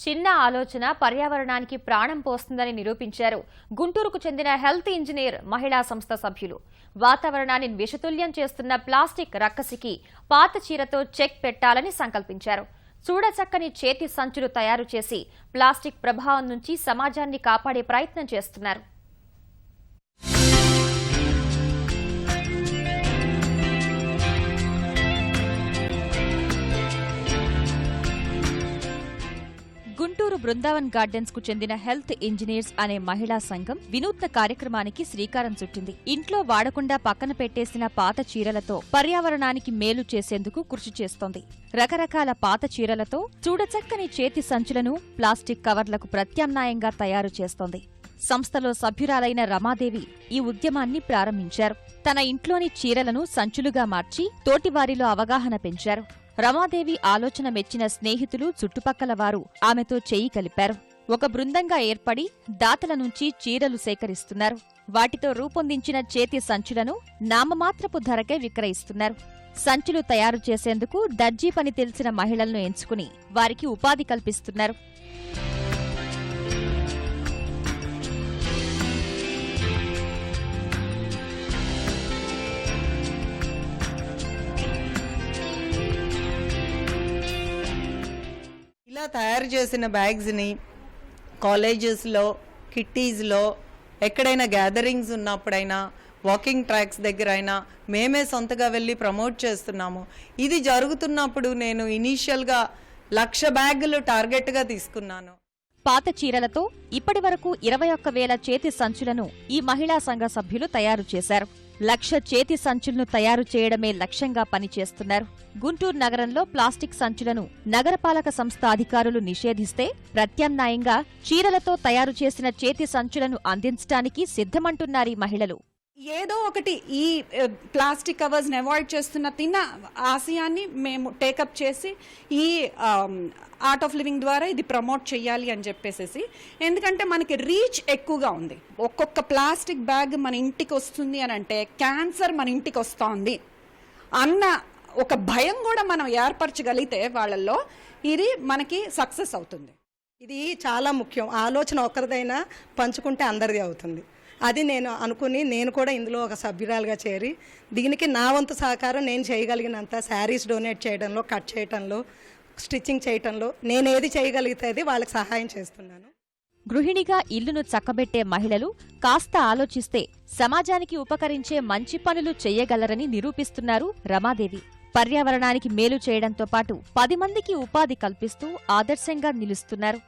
చిన్న ఆలోచన పర్యావరణానికి ప్రాణం పోస్తుందని నిరూపించారు. గుంటూరుకు చెందిన హెల్త్ ఇంజనీర్ మహిళా సంస్థ సభ్యులు. వాతావరణాన్ని విషతుల్యం చేస్తున్న ప్లాస్టిక్ రక్కసికి పాత చీరతో చెక్ పెట్టాలని సంకల్పించారు. చూడచక్కని చేతి సంచులు తయారు చేసి ప్లాస్టిక్ ప్రభావం నుంచి సమాజాన్ని కాపాడే ప్రయత్నం చేస్తున్నారు. బృందావన్ గార్డెన్స్కు చెందిన హెల్త్ ఇంజనీర్స్ అనే మహిళా సంఘం వినూత్న కార్యక్రమానికి శ్రీకారం చుట్టింది. ఇంట్లో వాడకుండా పక్కన పెట్టేసిన పాత చీరలతో పర్యావరణానికి మేలు చేసేందుకు కృషి చేస్తోంది. రకరకాల పాత చీరలతో చూడచక్కని చేతి సంచులను ప్లాస్టిక్ కవర్లకు ప్రత్యామ్నాయంగా తయారు చేస్తోంది. సంస్థలో సభ్యురాలైన రమాదేవి ఈ ఉద్యమాన్ని ప్రారంభించారు. తన ఇంట్లోని చీరలను సంచులుగా మార్చి తోటివారిలో అవగాహన పెంచారు. రమాదేవి ఆలోచన మెచ్చిన స్నేహితులు చుట్టుపక్కల వారు ఆమెతో చేయి కలిపారు. ఒక బృందంగా ఏర్పడి దాతల నుంచి చీరలు సేకరిస్తున్నారు. వాటితో రూపొందించిన చేతి సంచులను నామమాత్రపు ధరకే విక్రయిస్తున్నారు. సంచులు తయారు చేసేందుకు దర్జీ పని తెలిసిన మహిళలను ఎంచుకుని వారికి ఉపాధి కల్పిస్తున్నారు. ఇలా తయారు చేసిన బ్యాగ్స్ని కాలేజెస్లో కిట్టీస్లో ఎక్కడైనా గ్యాదరింగ్స్ ఉన్నప్పుడైనా వాకింగ్ ట్రాక్స్ దగ్గర అయినా మేమే సొంతగా వెళ్ళి ప్రమోట్ చేస్తున్నాము. ఇది జరుగుతున్నప్పుడు నేను ఇనీషియల్గా లక్ష బ్యాగులు టార్గెట్గా తీసుకున్నాను. పాత చీరలతో ఇప్పటివరకు ఇరవై ఒక్క వేల చేతి సంచులను ఈ మహిళా సంఘ సభ్యులు తయారు చేశారు. లక్ష చేతి సంచులను తయారు చేయడమే లక్ష్యంగా పనిచేస్తున్నారు. గుంటూరు నగరంలో ప్లాస్టిక్ సంచులను నగరపాలక సంస్థ అధికారులు నిషేధిస్తే ప్రత్యామ్నాయంగా చీరలతో తయారు చేసిన చేతి సంచులను అందించడానికి సిద్ధమంటున్నారీ మహిళలు. ఏదో ఒకటి ఈ ప్లాస్టిక్ కవర్స్ని అవాయిడ్ చేస్తున్న తిన్న ఆశయాన్ని మేము టేకప్ చేసి ఈ ఆర్ట్ ఆఫ్ లివింగ్ ద్వారా ఇది ప్రమోట్ చేయాలి అని చెప్పేసేసి ఎందుకంటే మనకి రీచ్ ఎక్కువగా ఉంది. ఒక్కొక్క ప్లాస్టిక్ బ్యాగ్ మన ఇంటికి వస్తుంది అని అంటే క్యాన్సర్ మన ఇంటికి వస్తోంది అన్న ఒక భయం కూడా మనం ఏర్పరచగలిగితే వాళ్ళల్లో ఇది మనకి సక్సెస్ అవుతుంది. ఇది చాలా ముఖ్యం. ఆలోచన ఒక్కరిదైనా పంచుకుంటే అందరిది అవుతుంది. అది నేను అనుకుని నేను కూడా ఇందులో ఒక సభ్యురాలుగా చేరి దీనికి నా వంతు సహకారం నేను చేయగలిగినంత శారీస్ డొనేట్ చేయడంలో కట్ చేయడంలో స్టిచ్చింగ్ చేయటంలో నేను ఏది చేయగలిగితే అది వాళ్ళకి సహాయం చేస్తున్నాను. గృహిణిగా ఇల్లును చక్కబెట్టే మహిళలు కాస్త ఆలోచిస్తే సమాజానికి ఉపకరించే మంచి పనులు చేయగలరని నిరూపిస్తున్నారు రమాదేవి. పర్యావరణానికి మేలు చేయడంతో పాటు పది మందికి ఉపాధి కల్పిస్తూ ఆదర్శంగా నిలుస్తున్నారు.